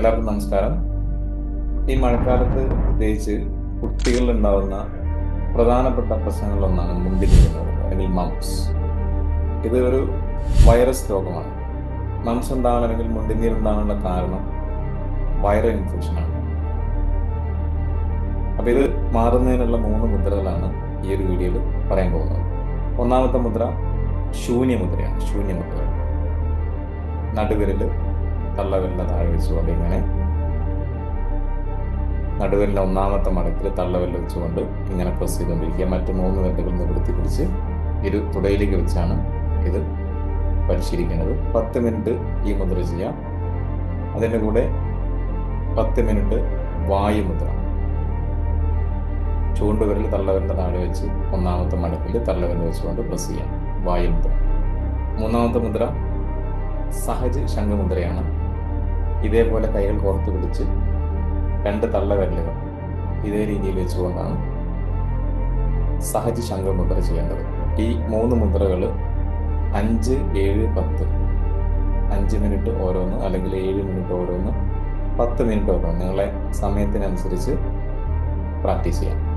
എല്ലാവർക്കും നമസ്കാരം. ഈ മഴക്കാലത്ത് പ്രത്യേകിച്ച് കുട്ടികളിൽ ഉണ്ടാവുന്ന പ്രധാനപ്പെട്ട പ്രശ്നങ്ങളിലൊന്നാണ് മുണ്ടിന് അല്ലെങ്കിൽ മംസ്. ഇത് ഒരു വൈറസ് രോഗമാണ്. മംസ് ഉണ്ടാകാൻ അല്ലെങ്കിൽ മുണ്ടിനീർ ഉണ്ടാകാനുള്ള കാരണം വൈറൽ ഇൻഫെക്ഷനാണ്. അപ്പൊ ഇത് മാറുന്നതിനുള്ള മൂന്ന് മുദ്രകളാണ് ഈ ഒരു വീഡിയോയിൽ പറയാൻ പോകുന്നത്. ഒന്നാമത്തെ മുദ്ര ശൂന്യമുദ്രയാണ് ശൂന്യമുദ്ര. നടുവിരൽ തള്ളവിരലിന്റെ താഴെ വെച്ചു ഇങ്ങനെ നടുവിരലിന്റെ ഒന്നാമത്തെ മടക്കിൽ തള്ളവല്ല വെച്ചുകൊണ്ട് ഇങ്ങനെ പ്രസ് ചെയ്തുകൊണ്ടിരിക്കുക മറ്റു മൂന്ന് വെല്ലുകൾ നിവൃത്തി പിടിച്ച് ഇരു തുടയിലേക്ക് വെച്ചാണ് ഇത് പരിശീലിക്കുന്നത് പത്ത് മിനിറ്റ് ഈ മുദ്ര ചെയ്യാം. അതിന്റെ കൂടെ പത്ത് മിനിറ്റ് വായു മുദ്ര. ചൂണ്ടുവിരൽ തള്ളവരുടെ താഴെ വെച്ച് ഒന്നാമത്തെ മടക്കിൽ തള്ളവരൽ വെച്ചുകൊണ്ട് പ്രസ് ചെയ്യാം. വായു മുദ്ര. മൂന്നാമത്തെ മുദ്ര സഹജ് ശംഖമുദ്രയാണ്. ഇതേപോലെ കൈകൾ കോർത്ത് പിടിച്ച് രണ്ട് തള്ളവിരലുകൾ ഇതേ രീതിയിൽ വെച്ചുകൊണ്ടാണ് സഹജ സഹജ് ശംഖുമുദ്ര ചെയ്യേണ്ടത്. ഈ മൂന്ന് മുദ്രകൾ അഞ്ച് ഏഴ് പത്ത്. അഞ്ച് മിനിറ്റ് ഓരോന്ന് അല്ലെങ്കിൽ ഏഴ് മിനിറ്റ് ഓരോന്ന് പത്ത് മിനിറ്റ് ഓരോന്ന്. നിങ്ങളെ സമയത്തിനനുസരിച്ച് പ്രാക്ടീസ് ചെയ്യാം.